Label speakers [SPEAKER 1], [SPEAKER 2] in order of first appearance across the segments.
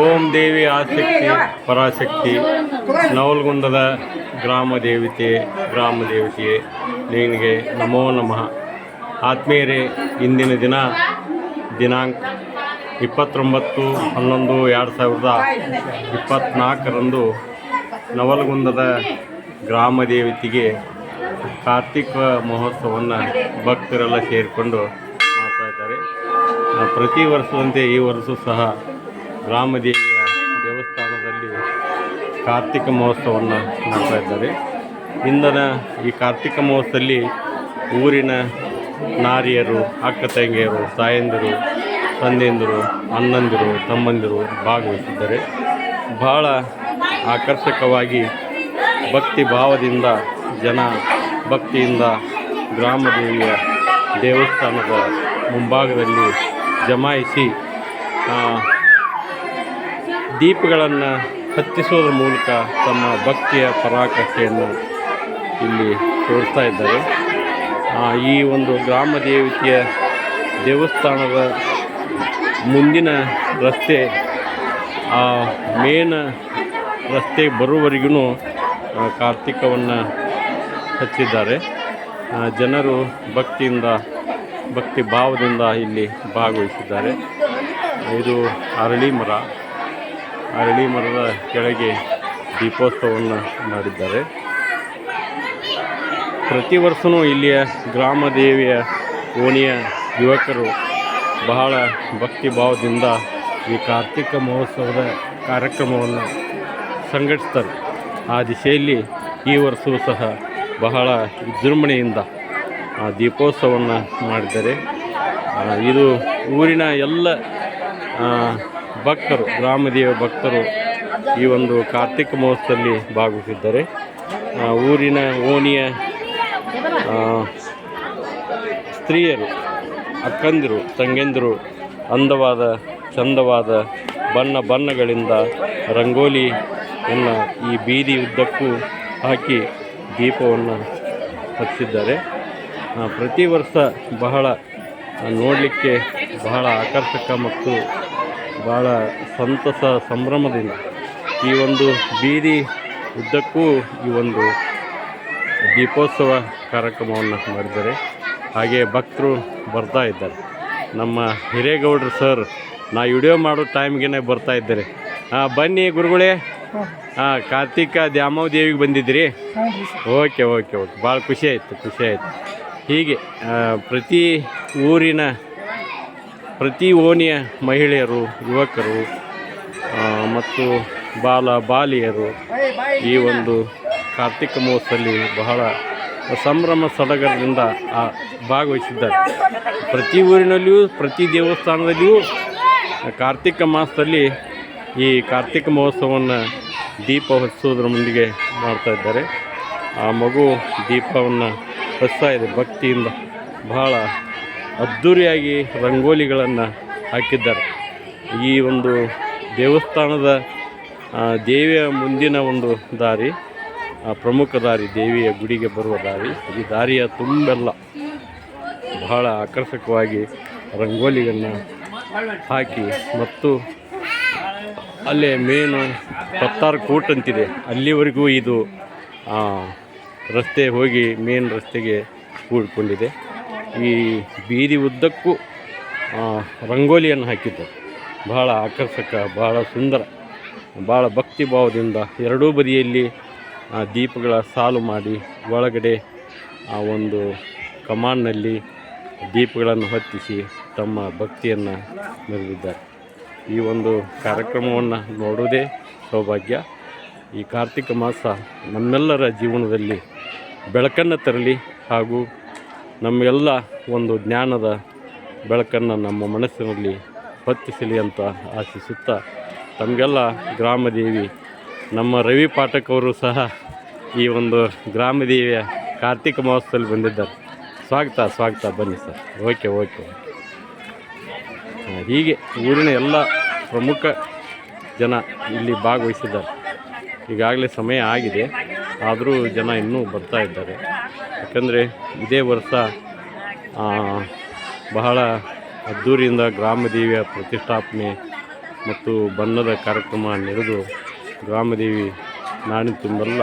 [SPEAKER 1] ಓಂ ದೇವಿ ಆಸಕ್ತಿ, ಪರಾಶಕ್ತಿ, ನವಲ್ಗುಂದದ ಗ್ರಾಮ ದೇವತೆ, ಗ್ರಾಮ ದೇವತೆಯೇ, ನಿನಗೆ ನಮೋ ನಮಃ. ಆತ್ಮೀಯರೇ, ಇಂದಿನ ದಿನ, ದಿನಾಂಕ ಇಪ್ಪತ್ತೊಂಬತ್ತು ಹನ್ನೊಂದು ಎರಡು ಸಾವಿರದ ಇಪ್ಪತ್ತ್ನಾಲ್ಕರಂದು ನವಲಗುಂದದ ಗ್ರಾಮ ದೇವತೆಗೆ ಕಾರ್ತಿಕ ಮಹೋತ್ಸವವನ್ನು ಭಕ್ತರೆಲ್ಲ ಸೇರಿಕೊಂಡು ಮಾಡ್ತಾ ಇದ್ದಾರೆ. ಪ್ರತಿ ವರ್ಷದಂತೆ ಈ ವರ್ಷ ಸಹ ಗ್ರಾಮದೇವಿಯ ದೇವಸ್ಥಾನದಲ್ಲಿ ಕಾರ್ತಿಕ ಮಹೋತ್ಸವವನ್ನು ಮಾಡ್ತಾ ಇದ್ದಾರೆ. ಇಂದನ ಈ ಕಾರ್ತಿಕ ಮಹೋತ್ಸವದಲ್ಲಿ ಊರಿನ ನಾರಿಯರು, ಅಕ್ಕ ತಂಗಿಯರು, ತಾಯಂದಿರು, ತಂದೆಯಂದಿರು, ಅಣ್ಣಂದಿರು, ತಮ್ಮಂದಿರು ಭಾಗವಹಿಸಿದ್ದಾರೆ. ಬಹಳ ಆಕರ್ಷಕವಾಗಿ ಭಕ್ತಿ ಭಾವದಿಂದ ಜನ ಭಕ್ತಿಯಿಂದ ಗ್ರಾಮದೇವಿಯ ದೇವಸ್ಥಾನದ ಮುಂಭಾಗದಲ್ಲಿ ಜಮಾಯಿಸಿ ದೀಪಗಳನ್ನು ಹತ್ತಿಸೋದ್ರ ಮೂಲಕ ತಮ್ಮ ಭಕ್ತಿಯ ಪರಾಕಾಷ್ಠೆಯನ್ನು ಇಲ್ಲಿ ತೋರಿಸ್ತಾ ಇದ್ದಾರೆ. ಈ ಒಂದು ಗ್ರಾಮ ದೇವತೆಯ ದೇವಸ್ಥಾನದ ಮುಂದಿನ ರಸ್ತೆ, ಆ ಮೇನ್ ರಸ್ತೆ ಬರುವವರೆಗೂ ಕಾರ್ತಿಕವನ್ನು ಹಚ್ಚಿದ್ದಾರೆ ಜನರು ಭಕ್ತಿಯಿಂದ, ಭಕ್ತಿ ಭಾವದಿಂದ ಇಲ್ಲಿ ಭಾಗವಹಿಸಿದ್ದಾರೆ. ಇದು ಅರಳಿ ಮರ. ಅರಳಿ ಮರದ ಕೆಳಗೆ ದೀಪೋತ್ಸವವನ್ನು ಮಾಡಿದ್ದಾರೆ. ಪ್ರತಿ ವರ್ಷವೂ ಇಲ್ಲಿಯ ಗ್ರಾಮ ದೇವಿಯ ಓಣಿಯ ಯುವಕರು ಬಹಳ ಭಕ್ತಿ ಭಾವದಿಂದ ಈ ಕಾರ್ತಿಕ ಮಹೋತ್ಸವದ ಕಾರ್ಯಕ್ರಮವನ್ನು ಸಂಘಟಿಸ್ತಾರೆ. ಆ ದಿಶೆಯಲ್ಲಿ ಈ ವರ್ಷವೂ ಸಹ ಬಹಳ ವಿಜೃಂಭಣೆಯಿಂದ ಆ ದೀಪೋತ್ಸವವನ್ನು ಮಾಡಿದ್ದಾರೆ. ಇದು ಊರಿನ ಎಲ್ಲ ಭಕ್ತರು, ಗ್ರಾಮದೇವ ಭಕ್ತರು ಈ ಒಂದು ಕಾರ್ತಿಕ ಮಹೋತ್ಸವದಲ್ಲಿ ಭಾಗವಹಿಸಿದ್ದಾರೆ. ಊರಿನ ಓಣಿಯ ಸ್ತ್ರೀಯರು, ಅಕ್ಕಂದಿರು ತಂಗೆಂದಿರು ಅಂದವಾದ, ಚಂದವಾದ ಬಣ್ಣ ಬಣ್ಣಗಳಿಂದ ರಂಗೋಲಿಯನ್ನು ಈ ಬೀದಿ ಉದ್ದಕ್ಕೂ ಹಾಕಿ ದೀಪವನ್ನು ಹಚ್ಚಿದ್ದಾರೆ. ಪ್ರತಿ ವರ್ಷ ಬಹಳ ನೋಡಲಿಕ್ಕೆ ಬಹಳ ಆಕರ್ಷಕ ಮತ್ತು ಬಹಳ ಸಂತಸ ಸಂಭ್ರಮದಿಂದ ಈ ಒಂದು ಬೀದಿ ಉದ್ದಕ್ಕೂ ಈ ಒಂದು ದೀಪೋತ್ಸವ ಕಾರ್ಯಕ್ರಮವನ್ನು ಮಾಡಿದ್ದಾರೆ. ಹಾಗೆ ಭಕ್ತರು ಬರ್ತಾ ಇದ್ದಾರೆ. ನಮ್ಮ ಹಿರೇಗೌಡರು ಸರ್, ನಾ ವಿಡಿಯೋ ಮಾಡೋ ಟೈಮ್ಗೇನೆ ಬರ್ತಾ ಇದ್ದಾರೆ. ಹಾಂ ಬನ್ನಿ ಗುರುಗಳೇ. ಹಾಂ ಕಾರ್ತಿಕ ದ್ಯಾಮವ ದೇವಿಗೆ ಬಂದಿದ್ದೀರಿ? Okay okay okay. ಭಾಳ ಖುಷಿ ಆಯಿತು ಖುಷಿ ಆಯಿತು. ಹೀಗೆ ಪ್ರತಿ ಊರಿನ ಪ್ರತಿ ಓಣಿಯ ಮಹಿಳೆಯರು, ಯುವಕರು ಮತ್ತು ಬಾಲ ಬಾಲಿಯರು ಈ ಒಂದು ಕಾರ್ತಿಕ ಮಹೋತ್ಸವದಲ್ಲಿ ಬಹಳ ಸಂಭ್ರಮ ಸಡಗರದಿಂದ ಭಾಗವಹಿಸಿದ್ದಾರೆ. ಪ್ರತಿ ಊರಿನಲ್ಲಿಯೂ, ಪ್ರತಿ ದೇವಸ್ಥಾನದಲ್ಲಿಯೂ ಕಾರ್ತಿಕ ಮಾಸದಲ್ಲಿ ಈ ಕಾರ್ತಿಕ ಮಹೋತ್ಸವವನ್ನು ದೀಪ ಹಚ್ಚೋದ್ರ ಮುಂದಿಗೆ ಮಾಡ್ತಾ ಇದ್ದಾರೆ. ಆ ಮಗು ದೀಪವನ್ನು ಹಚ್ತಾ ಇದೆ, ಭಕ್ತಿಯಿಂದ ಬಹಳ ಅದ್ಧೂರಿಯಾಗಿ ರಂಗೋಲಿಗಳನ್ನು ಹಾಕಿದ್ದಾರೆ. ಈ ಒಂದು ದೇವಸ್ಥಾನದ ದೇವಿಯ ಮುಂದಿನ ಒಂದು ದಾರಿ ಪ್ರಮುಖ ದಾರಿ, ದೇವಿಯ ಗುಡಿಗೆ ಬರುವ ದಾರಿ. ಈ ದಾರಿಯ ತುಂಬೆಲ್ಲ ಬಹಳ ಆಕರ್ಷಕವಾಗಿ ರಂಗೋಲಿಯನ್ನು ಹಾಕಿ ಮತ್ತು ಅಲ್ಲೇ ಮೇನು ಪತ್ತಾರು ಕೋಟ್ ಅಂತಿದೆ. ಅಲ್ಲಿವರೆಗೂ ಇದು ರಸ್ತೆ ಹೋಗಿ ಮೇನ್ ರಸ್ತೆಗೆ ಕೂಡಿಕೊಂಡಿದೆ. ಈ ಬೀದಿ ಉದ್ದಕ್ಕೂ ರಂಗೋಲಿಯನ್ನು ಹಾಕಿದ್ದರು. ಬಹಳ ಆಕರ್ಷಕ, ಬಹಳ ಸುಂದರ ಭಾಳ ಭಕ್ತಿ ಭಾವದಿಂದ ಎರಡೂ ಬದಿಯಲ್ಲಿ ದೀಪಗಳ ಸಾಲು ಮಾಡಿ ಒಳಗಡೆ, ಆ, ಒಂದು ಕಮಾನ್ನಲ್ಲಿ ದೀಪಗಳನ್ನು ಹೊತ್ತಿಸಿ ತಮ್ಮ ಭಕ್ತಿಯನ್ನು ಮೆರೆದಿದ್ದಾರೆ. ಈ ಒಂದು ಕಾರ್ಯಕ್ರಮವನ್ನು ನೋಡುವುದೇ ಸೌಭಾಗ್ಯ. ಈ ಕಾರ್ತಿಕ ಮಾಸ ನಮ್ಮೆಲ್ಲರ ಜೀವನದಲ್ಲಿ ಬೆಳಕನ್ನು ತರಲಿ ಹಾಗೂ ನಮ್ಮೆಲ್ಲ ಒಂದು ಜ್ಞಾನದ ಬೆಳಕನ್ನು ನಮ್ಮ ಮನಸ್ಸಿನಲ್ಲಿ ಹೊತ್ತಿಸಲಿ ಅಂತ ಆಶಿಸುತ್ತಾ ತಮಗೆಲ್ಲ ಗ್ರಾಮದೇವಿ, ನಮ್ಮ ರವಿ ಪಾಠಕ್ ಅವರು ಸಹ ಈ ಒಂದು ಗ್ರಾಮದೇವಿಯ ಕಾರ್ತಿಕ ಮಹೋತ್ಸವದಲ್ಲಿ ಬಂದಿದ್ದಾರೆ. ಸ್ವಾಗತ ಸ್ವಾಗತ, ಬನ್ನಿ ಸರ್. Okay okay. ಹೀಗೆ ಊರಿನ ಎಲ್ಲ ಪ್ರಮುಖ ಜನ ಇಲ್ಲಿ ಭಾಗವಹಿಸಿದ್ದಾರೆ. ಈಗಾಗಲೇ ಸಮಯ ಆಗಿದೆ. ಆದರೂ ಜನ ಇನ್ನೂ ಬರ್ತಾ ಇದ್ದಾರೆ. ಯಾಕಂದರೆ ಇದೇ ವರ್ಷ ಬಹಳ ಅದ್ಧೂರಿಯಿಂದ ಗ್ರಾಮದೇವಿಯ ಪ್ರತಿಷ್ಠಾಪನೆ ಮತ್ತು ಬಣ್ಣದ ಕಾರ್ಯಕ್ರಮ ನಡೆದು ಗ್ರಾಮದೇವಿ ನಾಡಿನ ತುಂಬೆಲ್ಲ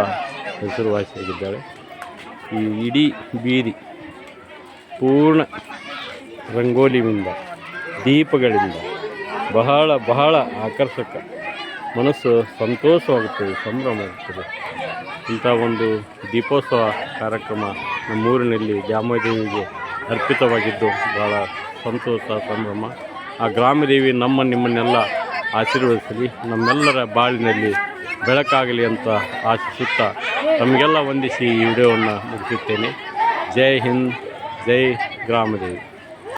[SPEAKER 1] ಹೆಸರುವಾಸಿಯಾಗಿದ್ದಾಳೆ ಈ ಇಡೀ ಬೀದಿ ಪೂರ್ಣ ರಂಗೋಲಿಯಿಂದ, ದೀಪಗಳಿಂದ ಬಹಳ ಬಹಳ ಆಕರ್ಷಕ ಮನಸ್ಸು ಸಂತೋಷವಾಗುತ್ತದೆ ಸಂಭ್ರಮವಾಗುತ್ತದೆ ಇಂಥ ಒಂದು ದೀಪೋತ್ಸವ ಕಾರ್ಯಕ್ರಮ ನಮ್ಮೂರಿನಲ್ಲಿ ದ್ಯಾಮದೇವಿಗೆ ಅರ್ಪಿತವಾಗಿದ್ದು ಬಹಳ ಸಂತೋಷ ಸಂಭ್ರಮ. ಆ ಗ್ರಾಮದೇವಿ ನಮ್ಮ ನಿಮ್ಮನ್ನೆಲ್ಲ ಆಶೀರ್ವದಿಸಲಿ, ನಮ್ಮೆಲ್ಲರ ಬಾಳಿನಲ್ಲಿ ಬೆಳಕಾಗಲಿ ಅಂತ ಆಶಿಸುತ್ತಾ ತಮಗೆಲ್ಲ ವಂದಿಸಿ ಈ ವಿಡಿಯೋವನ್ನು ಮುಗಿಸುತ್ತೇನೆ. ಜೈ ಹಿಂದ್, ಜೈ ಗ್ರಾಮದೇವಿ.